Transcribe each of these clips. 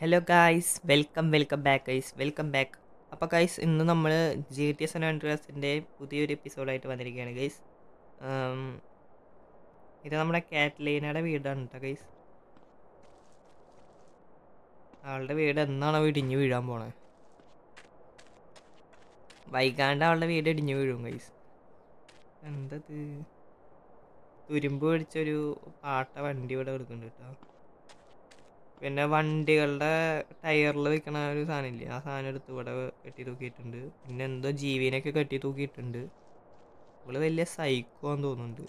Hello guys welcome welcome back guys welcome back അപ്പോൾ guys ഇന്ന് നമ്മൾ ജി ടി എസ് അൻഡ്രസിൻ്റെ പുതിയൊരു എപ്പിസോഡായിട്ട് വന്നിരിക്കുകയാണ് ഗൈസ് ഇത് നമ്മുടെ കാറ്റ്ലീനയുടെ വീടാണ് കേട്ടോ ഗൈസ് ആളുടെ വീട് എന്നാണ് ഇടിഞ്ഞു വീഴാൻ പോണേ വൈകാണ്ട് ആളുടെ വീട് ഇടിഞ്ഞു വീഴും ഗൈസ് എന്തത് തുരുമ്പ് പിടിച്ചൊരു പാട്ട വണ്ടി ഇവിടെ കൊടുക്കുന്നുണ്ട് കേട്ടോ പിന്നെ വണ്ടികളുടെ ടയറിൽ വെക്കണ ഒരു സാധനമില്ലേ ആ സാധനം എടുത്ത് ഇവിടെ കെട്ടി തൂക്കിയിട്ടുണ്ട് പിന്നെ എന്തോ ജീവിനൊക്കെ കെട്ടി തൂക്കിയിട്ടുണ്ട് ഇവള് വലിയ സൈക്കോ എന്ന് തോന്നുന്നുണ്ട്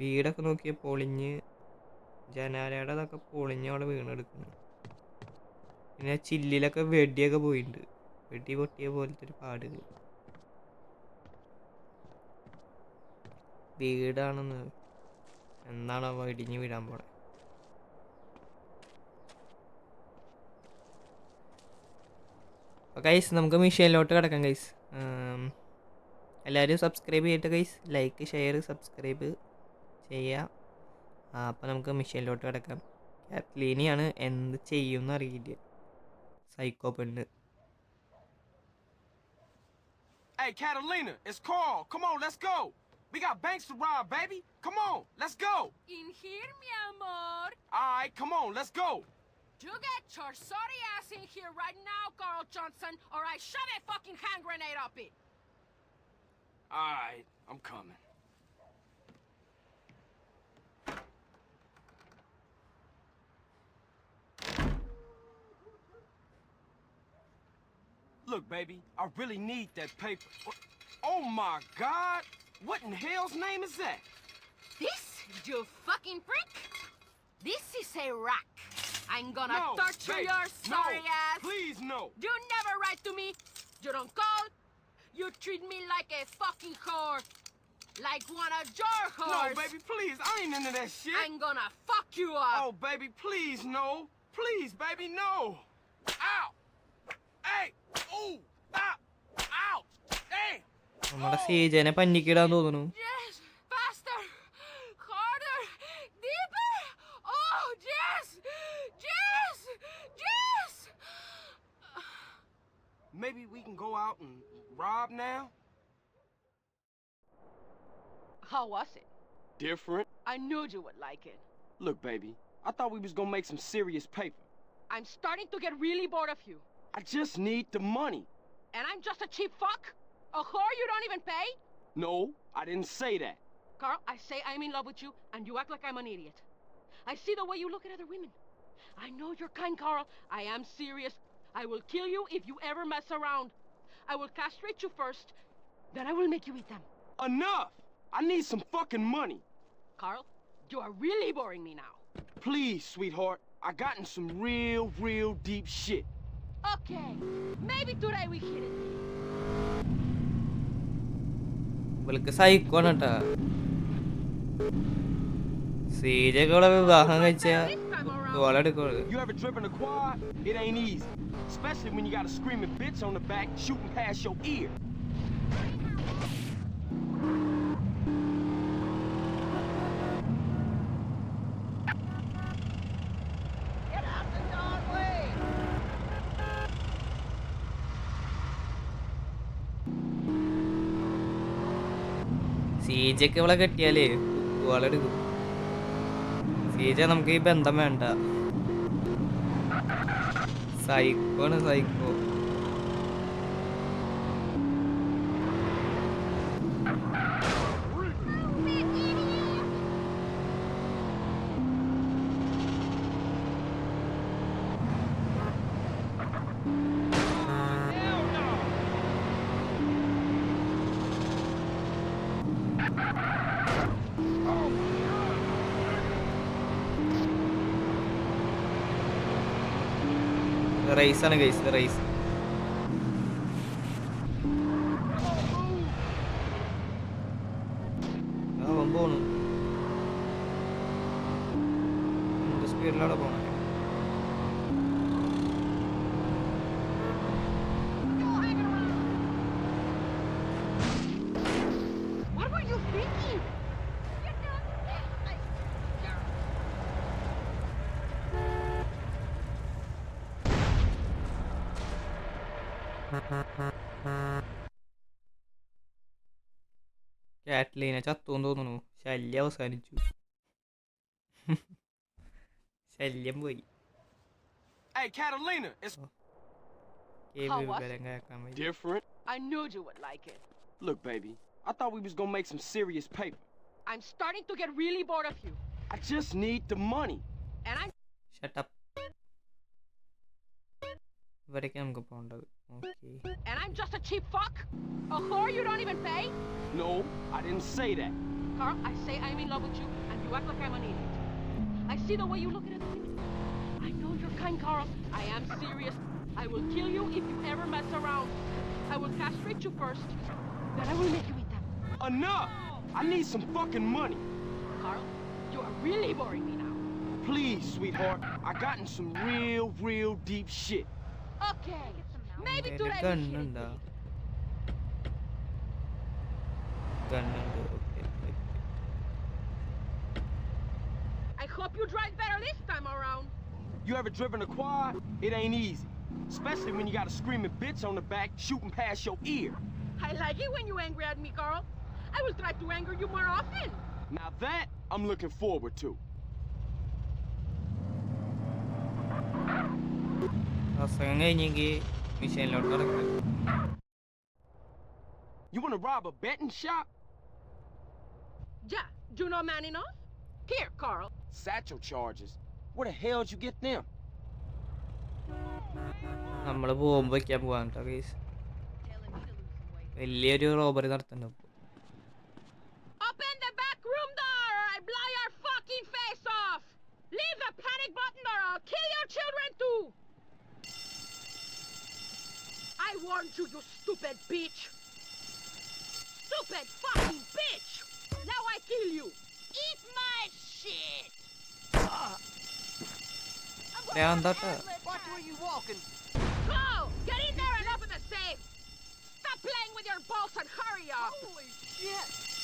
വീടൊക്കെ നോക്കിയ പൊളിഞ്ഞ് ജനാലയുടെ അതൊക്കെ പൊളിഞ്ഞ് അവിടെ വീണെടുക്കുന്നു പിന്നെ ചില്ലിലൊക്കെ വെടിയൊക്കെ പോയിട്ടുണ്ട് വെടി പൊട്ടിയ പോലത്തെ ഒരു പാട് വീടാണെന്ന് എന്നാണ് അവ ഇടിഞ്ഞ് വീഴാൻ പോണേ അപ്പോൾ ഗൈസ് നമുക്ക് മിഷീനിലോട്ട് കിടക്കാം ഗൈസ് എല്ലാവരും സബ്സ്ക്രൈബ് ചെയ്തിട്ട് ഗൈസ് ലൈക്ക് ഷെയർ സബ്സ്ക്രൈബ് ചെയ്യുക അപ്പോൾ നമുക്ക് മിഷീനിലോട്ട് കിടക്കാം കാറ്റ്ലീനിയാണ് എന്ത് ചെയ്യുമെന്ന് അറിയില്ല സൈക്കോ പെണ്ണ് Hey, Catalina, it's Carl. Come on, let's go. We got banks to rob, baby. Come on, let's go. In here, mi amor. All right, come on, let's go. You get your sorry ass in here right now, Carl Johnson, or I shove a fucking hand grenade up it! Alright, I'm coming. Look, baby, I really need that paper. Oh my god! What in hell's name is that? This, you fucking prick? This is a rat. I'm gonna no, torture babe, your sorry no, ass. Please, no. You never write to me. You don't call. You treat me like a fucking whore. Like one of your whores. No, baby, please. I ain't into that shit. I'm gonna fuck you up. Oh, baby, please, no. Please, baby, no. Ow. Hey. Ooh. Ah. Ow. Hey. നമ്മളെ സീജനെ Maybe we can go out and rob now? How was it? Different. I knew you would like it. Look, baby, I thought we was gonna make some serious paper. I'm starting to get really bored of you. I just need the money. And I'm just a cheap fuck? A whore you don't even pay? No, I didn't say that. Carl, I say I'm in love with you, and you act like I'm an idiot. I see the way you look at other women. I know you're kind, Carl. I am serious. I will kill you if you ever mess around. I will castrate you first, then I will make you eat them. Enough! I need some fucking money. Carl, you are really boring me now. Please, sweetheart. I gotten some real, real deep shit. Okay, maybe today we hit it. உங்களுக்கு സൈക്കോണട്ടാ സീജൊക്കെ ഇവിടെ വിവാഹം കഴിച്ചാ Go oh, let it go. You ever driven a quad? It ain't easy. Especially when you got a screaming bitch on the back shooting past your ear. C J ഒക്കെ ഇവളെ കെട്ടിയാലേ വളരെടുക്കും സീജ നമുക്ക് ഈ ബന്ധം വേണ്ട സൈക്കോ ആണ് സൈക്കോ റൈസാണ് guys rice കാറ്റ്ലീനെ ചത്തോന്ന് തോന്നുന്നു ശല്യം അവസാനിച്ചു ശല്യം പോയി Hey, Catalina, it's oh. different. I knew you would like it. Look, baby, I thought we was gonna make some serious paper. I'm starting to get really bored of you. I just need the money. And I. Shut up. ഇവിടേക്ക് നമുക്ക് പോകേണ്ടത് Okay. And I'm just a cheap fuck? A whore you don't even pay? No, I didn't say that. Carl, I say I'm in love with you, and you act like I'm an idiot. I see the way you look at it. I know you're kind, Carl. I am serious. I will kill you if you ever mess around. I will castrate you first, then I will make you eat them. Enough! I need some fucking money. Carl, you are really boring me now. Please, sweetheart. I got in some real, real deep shit. Okay. I hope you drive better this time around. You ever driven a quad? It ain't easy. Especially when you got a screaming bitch on the back shooting past your ear. I like it when you angry at me, Carl. I will try to anger you more often. Now that I'm looking forward to. Rasanya nyingi you want to rob a betting shop? Yeah, do you know enough? Here, Carl. Satchel charges. Where the hell did you get them? നമ്മൾ bomb വയ്ക്കാൻ പോകാൻ കേട്ടോ case വലിയൊരു robbery നടത്തുന്നുണ്ട് warned you, you stupid bitch! Stupid fucking bitch! Now I kill you! Eat my shit! Ah. Uh. Yeah, that, uh... Watch where you walking! Go! Get in there and open the safe! Stop playing with your balls and hurry up! Holy shit!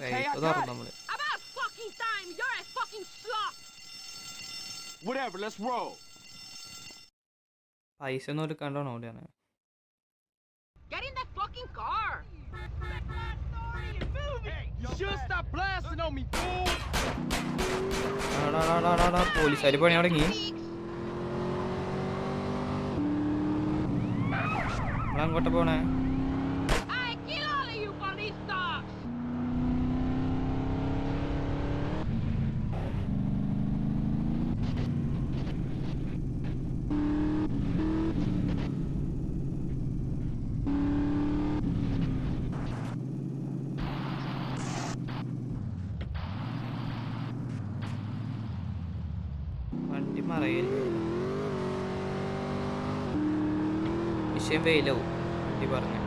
Okay, I got it. നമ്മള് About fucking time, you're a fucking sloth. Whatever, let's roll. പൈസ ഒന്നും എടുക്കാണ്ടാണ് ഓടിയാണ് Get in that fucking car. You should stop blasting on me, fool. പോലീസുകാർ പണി തുടങ്ങി നമ്മളെങ്ങോട്ട് പോണേ train വിഷയം വെയിലോ വണ്ടി പറഞ്ഞു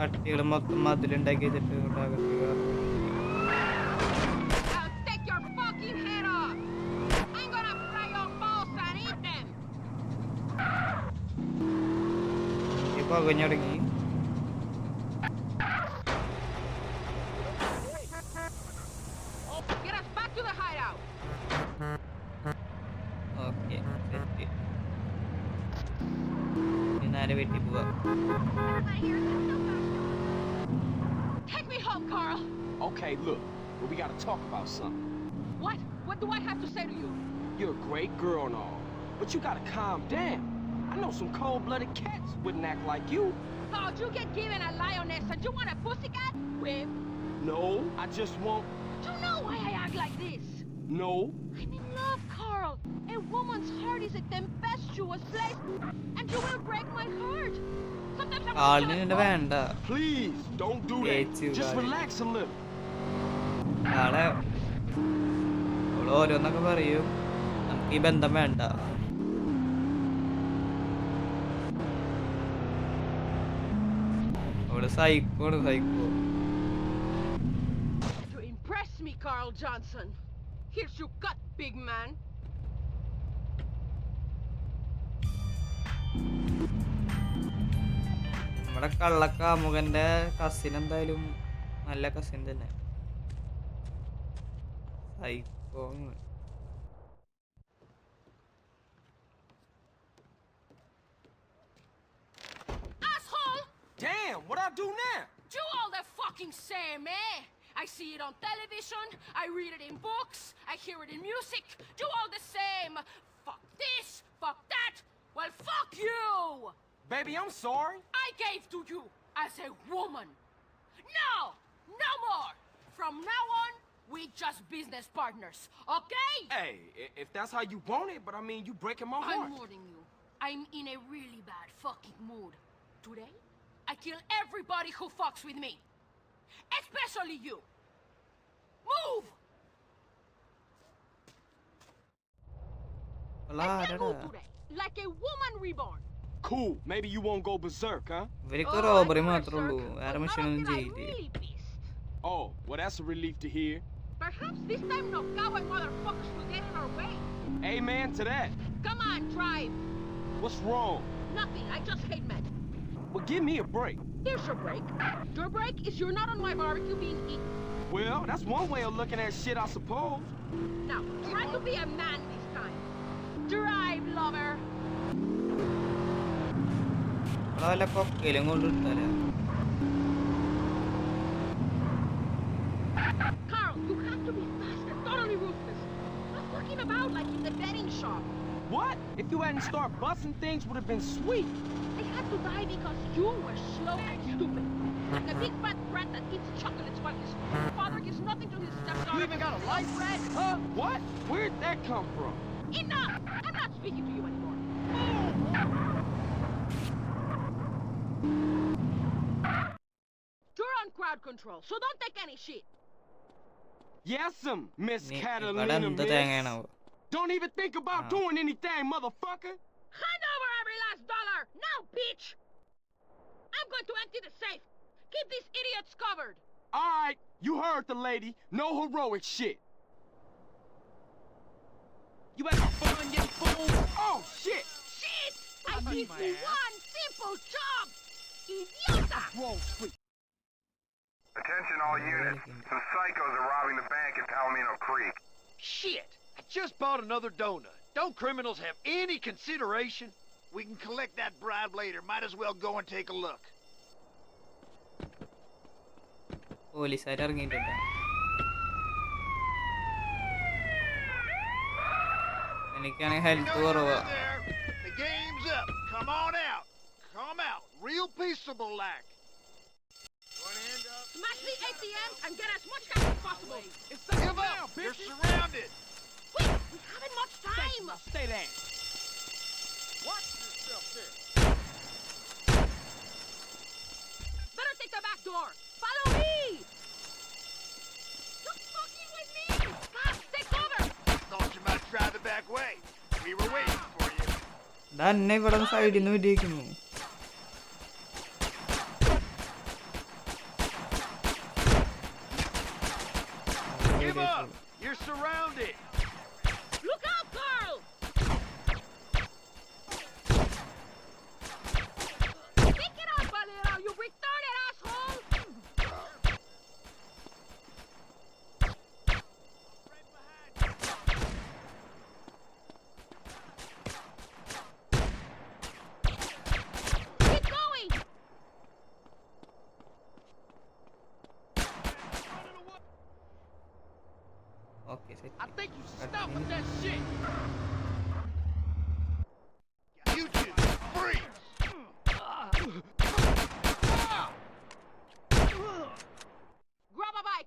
പട്ടികൾ മൊത്തം മതിലുണ്ടാക്കി വെച്ചിട്ട് ഉണ്ടാക്കുക പുകഞ്ഞു തുടങ്ങി about something. What? What do I have to say to you? You're a great girl and all, but you gotta calm down. I know some cold-blooded cats wouldn't act like you. Oh, you get given a lioness and you want a pussycat? With? No, I just want... You know why I act like this? No. I'm in love, Carl. A woman's heart is a tempestuous place, and you will break my heart. Sometimes I'm... Ah, Please, don't do that. Just relax a little. ആളെ അവള് ഓരോന്നൊക്കെ പറയും നമുക്ക് ഈ ബന്ധം വേണ്ട അവള് സഹിക്കുവാണ് psycho me, Carl Johnson. Here's your cut, big man. നമ്മുടെ കള്ളക്കാമുകന്റെ കസിൻ എന്തായാലും നല്ല കസിൻ തന്നെ thầy con Damn, what I do now? Do all the fucking same, eh? I see it on television, I read it in books, I hear it in music. Do all the same. Fuck this, fuck that. Well, fuck you! Baby, I'm sorry. I gave to you as a woman. No! No more! From now on, we just business partners, okay? Hey, if that's how you want it, but I mean, you breaking my heart. I'm warning you. I'm in a really bad fucking mood. Today, I kill everybody who fucks with me. Especially you. Move! I can move like a woman reborn. Cool, maybe you won't go berserk, huh? Oh, oh, well, that's a relief to hear. Perhaps this time Nokawa motherfuckers will get in our way. Amen to that. Come on, drive. What's wrong? Nothing. I just hate men. Well, give me a break. There's your break. Your break is you're not on my barbecue being eaten. Well, that's one way of looking at shit, I suppose. Now, try to be a man this time. Drive, lover. Wala lang po, kailangan ulit talaga. shop. What? If you hadn't started busting things, would have been sweet. I had to die because you were slow and stupid. The big fat brat that eats chocolates while his father gives nothing to his stepdaughter. You even got a life? Bread. Huh? What? Where'd that come from? Enough! I'm not speaking to you anymore. You're on crowd control, so don't take any shit. Yes, Miss Catalina. Miss. Don't even think about uh-huh. doing anything, motherfucker! Hand over every last dollar! Now, bitch! I'm going to empty the safe! Keep these idiots covered! Alright, you heard the lady. No heroic shit. You having fun, you fool? Oh, shit! Shit! I did you one simple job! Idiota! Attention all units. Some psychos are robbing the bank at Palomino Creek. Shit! Just bought another donut. Don't criminals have any consideration? We can collect that bribe later. Might as well go and take a look. the. game's up. Come on out. Come out, real peaceable lack. Smash the ATM and get as much cash as possible. It's Give up! You're surrounded! We haven't much time. Thanks, stay there. Watch yourself there. Better take the back door. Follow me. do Stop fucking with me. Cops, take cover. Thought you might try the back way. We were waiting for you. never on side, സൈഡിൽ നിന്ന് വിരിയിക്കുന്നു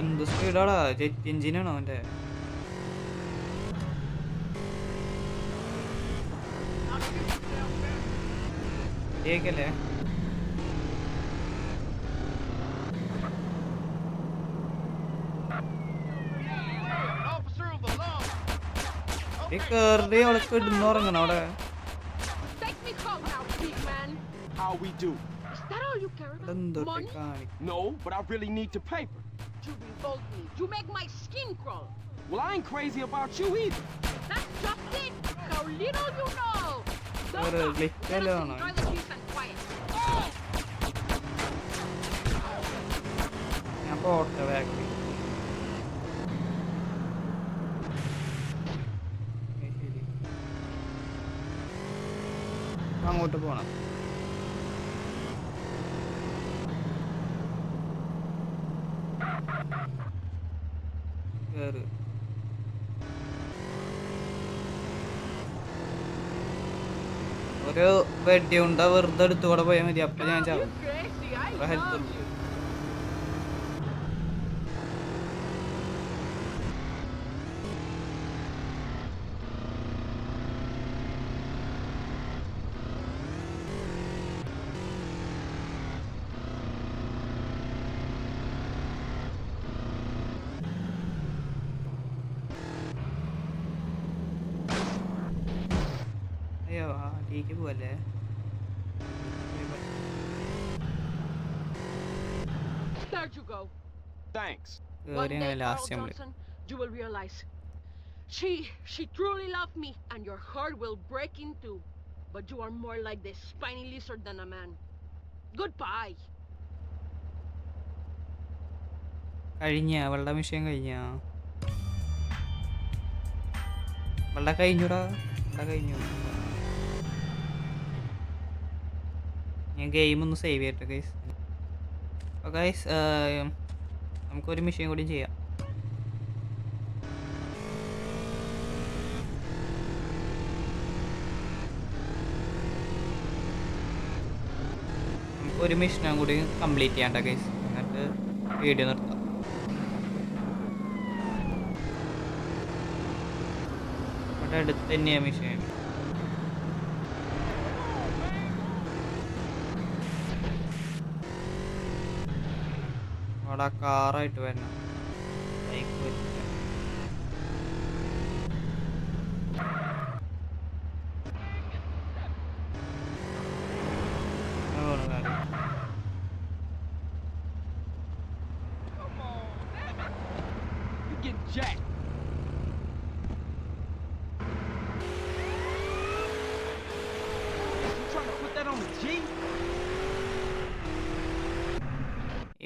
എന്ത് സ്പീഡാടാ jet എഞ്ചിനാണോ അവൻ്റെ കേക്കല്ലേ കേറി അവളെ കിടന്നുറങ്ങണം അവിടെ എന്തൊക്കെ കാണിക്കും you revolt me. You make my skin crawl. Well, I ain't crazy about you either. That's just it. How little you know. Don't look. Let us enjoy the peace and quiet. ഞാൻ പോട്ടെ ബാക്കി അങ്ങോട്ട് പോണം ഒരു വെഡ്ഡി ഉണ്ടാ വെറുതെ എടുത്തുകൂടെ പോയാൽ മതി അപ്പൊ ഞാൻ ചാവും ഹെൽത്ത് ഉണ്ട് കാര്യങ്ങൾ ലാസ്റ്റ് നമ്മൾ you will realize she she truly loved me and your heart will break in two but you are more like the spiny lizard than a man goodbye കഴിഞ്ഞ അവളുടെ വിഷയം കഴിഞ്ഞ അവളുടെ കഴിഞ്ഞൂടാ അവളുടെ കഴിഞ്ഞു ഞാൻ ഗെയിം ഒന്ന് സേവ് ചെയ്യട്ടെ ഗൈസ് ഗൈസ് നമുക്കൊരു മിഷൻ കൂടി ചെയ്യാം ഒരു മിഷനും കൂടി കംപ്ലീറ്റ് ചെയ്യണ്ട കേസ് എന്നിട്ട് വീഡിയോ നിർത്താം അവിടെ അടുത്ത് തന്നെയാണ് മിഷൻ അവിടെ കാറായിട്ട് വരണം ബൈക്ക്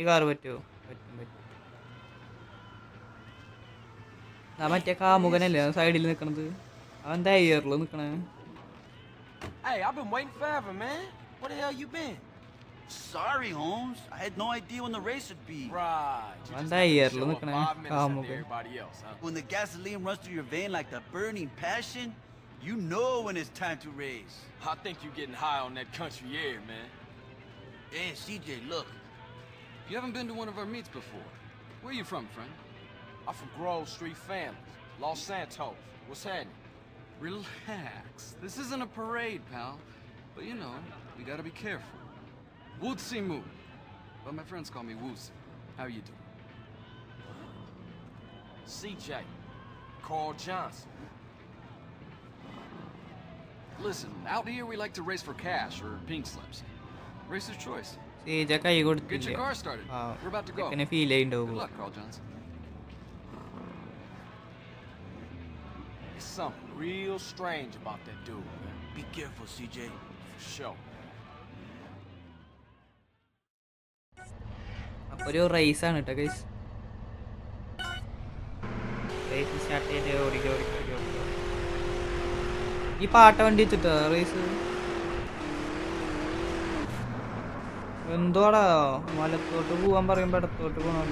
ഈ കാർ പറ്റുമോ മറ്റേ കാമുകനല്ലേ സൈഡിൽ നിൽക്കണത് അവൻ്റെ എയറിൽ നിൽക്കണേ Hey, I've been waiting forever, man. Where the hell you been? Sorry, Holmes. I had no idea when the race would be. Right. You just show up five minutes after everybody else, huh? When the gasoline runs through your vein like the burning passion, you know when it's time to race. I think you're getting high on that country air, man. Hey, CJ, look. You haven't been to one of our meets before. Where are you from, friend? I'm from Grove Street Family, Los Santos. What's happening? Relax. This isn't a parade, pal. But you know, we gotta be careful. Wootsy Moo. But my friends call me Woozy. How you doing? CJ. Carl Johnson. Listen, out here we like to race for cash or pink slips. Racer's choice. See, Jaka, you to Get your car started. Ah, We're about to go. Can I feel Good luck, Carl Johnson. something real strange about that dude. Be careful, CJ. For sure. ഒരു റേസാണ് കേട്ടോ guys raise start ചെയ്ത് ഓടിക്കുക ഓടിക്കുക ഈ പാട്ട വണ്ടി വെച്ചിട്ടോ raise എന്തോടാ മലത്തോട്ട് പോവാൻ പറയുമ്പോ ഇടത്തോട്ട് പോകണം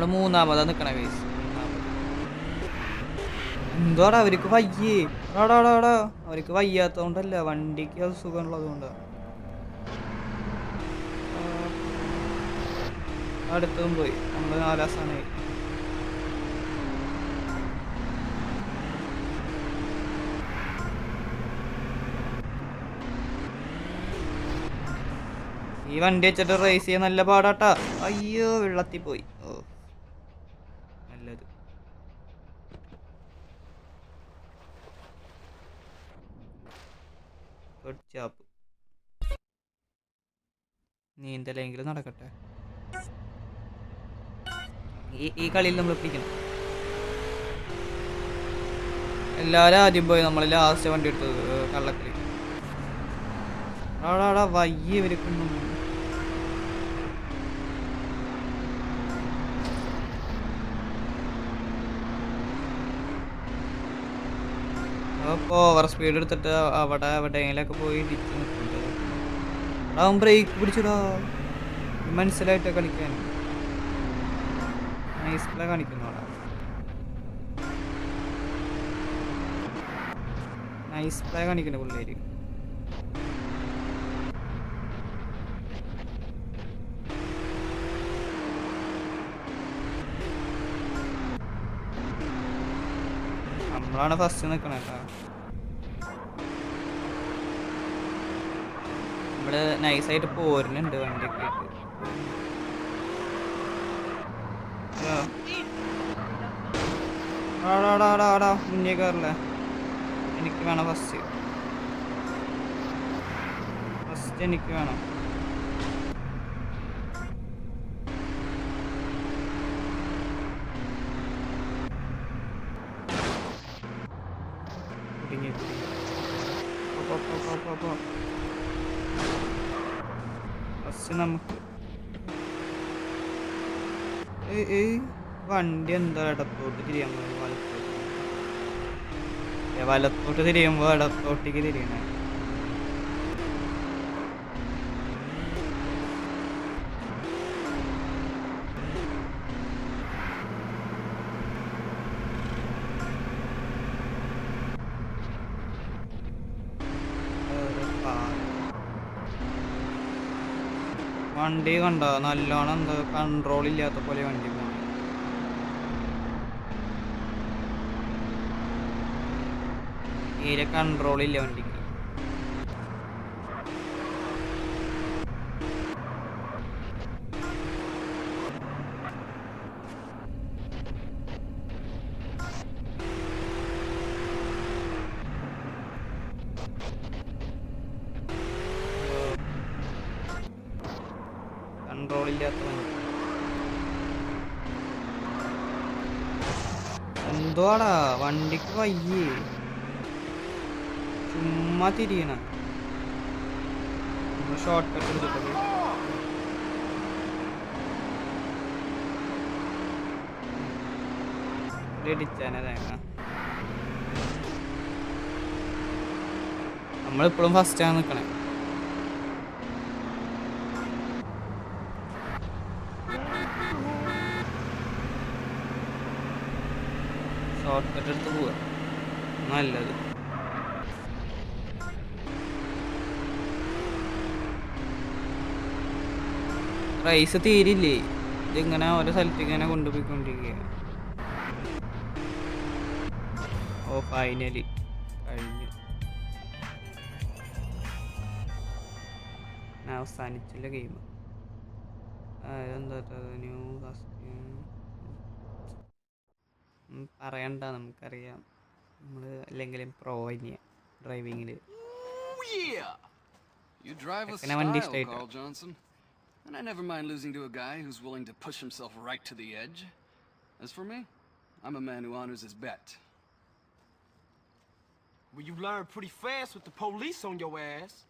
നമ്മള് മൂന്നാമതാ നിൽക്കണ കേസ് എന്തോടാ അവർക്ക് വയ്യേ അടാടാടാ അവർക്ക് വയ്യാത്തതുകൊണ്ടല്ല വണ്ടിക്ക് അത് സുഖമുള്ളതുകൊണ്ടാണ് അടുത്തും പോയി നമ്മൾ നാലാസാണ് ഈ വണ്ടി വെച്ചിട്ട് റേസ് ചെയ്യാൻ നല്ല പാടാട്ടാ അയ്യോ വെള്ളത്തിൽ പോയി ഓ നല്ലത് ചാപ്പ് നീന്തലെങ്കിലും നടക്കട്ടെ ഈ ഈ കളിയിൽ നമ്മൾ പിടിക്കണം എല്ലാവരും ആദ്യം പോയി നമ്മൾ ലാസ്റ്റ് വണ്ടി എടുത്തത് കള്ളക്കളി ആടാടാ വയ്യ ഇവർക്കൊന്നും അപ്പോൾ ഓവർ സ്പീഡ് എടുത്തിട്ട് അവിടെ എവിടെയെങ്കിലൊക്കെ പോയി ഇടിച്ച് നിൽക്കുന്നുണ്ട് അവിടെ ബ്രേക്ക് പിടിച്ചിടാ മനസ്സിലായിട്ട് കളിക്കാൻ നൈസ് പ്ലേ കാണിക്കുന്നു അവിടെ നൈസ് പ്ലേ കാണിക്കുന്നു പിള്ളേര് നമ്മളാണ് ഫസ്റ്റ് നിൽക്കണേ ഇവിടെ നൈസായിട്ട് പോരുന്നുണ്ട് വണ്ടിയൊക്കെ ആയിട്ട് മുന്നേ കയറില്ലേ എനിക്ക് വേണം ഫസ്റ്റ് ഫസ്റ്റ് എനിക്ക് വേണം അപ്പോൾ നമുക്ക് ഈ വണ്ടി എന്താ ഇടത്തോട്ട് തിരിയാൻ വലത്തോട്ട് വലത്തോട്ട് തിരിയുമ്പോൾ ഇടത്തോട്ടേക്ക് തിരിയണേ വണ്ടി കണ്ടോ നല്ലോണം എന്തോ കൺട്രോൾ ഇല്ലാത്ത പോലെ വണ്ടി പോകും തീരെ കൺട്രോൾ ഇല്ല വണ്ടിക്ക് പയ്യേ ചുമ്മാ തിരിയണ ഷോർട്ട് കട്ട് എടുത്തിട്ടത് ഇടിച്ചാനെ തേങ്ങ നമ്മളിപ്പോഴും ഫസ്റ്റാണ് നിൽക്കണേ നല്ലത് റൈസ് തീരില്ലേ ഇതിങ്ങനെ ഓരോ സ്ഥലത്തേക്ക് ഇങ്ങനെ കൊണ്ടുപോയിക്കൊണ്ടിരിക്കുക ഓ ഫൈനലി കഴിഞ്ഞു അവസാനിച്ചില്ല ഗെയിം എന്താ ന്യൂ പറയണ്ട നമുക്കറിയാം Oh, yeah, You drive with style, Carl Johnson. And I never mind losing to a guy who's willing to push himself right to the edge. As for me, I'm a man who honors his bet. Well, you learn pretty fast with the police on your ass.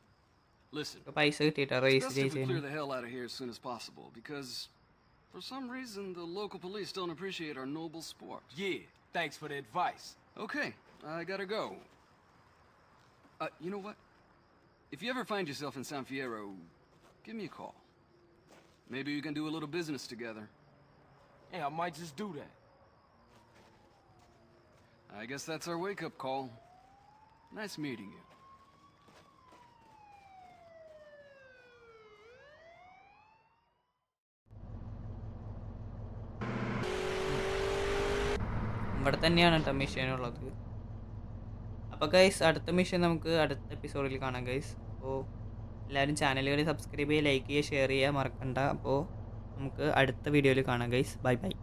Listen, it's best if we clear the hell out of here as soon as possible, because for some reason the local police don't appreciate our noble sport. Yeah, thanks for the advice. Okay, I gotta go. Uh, you know what? If you ever find yourself in San Fierro, give me a call. Maybe we can do a little business together. Yeah, I might just do that. I guess that's our wake-up call. Nice meeting you. ഇവിടെ തന്നെയാണ് കേട്ടോ ഉള്ളത് അപ്പോൾ guys അടുത്ത mission നമുക്ക് അടുത്ത എപ്പിസോഡിൽ കാണാം ഗൈസ് അപ്പോൾ എല്ലാവരും ചാനൽ സബ്സ്ക്രൈബ് ചെയ്യുക ലൈക്ക് ചെയ്യുക ഷെയർ ചെയ്യുക മറക്കണ്ട അപ്പോൾ നമുക്ക് അടുത്ത വീഡിയോയിൽ കാണാം ഗൈസ് ബൈ ബൈ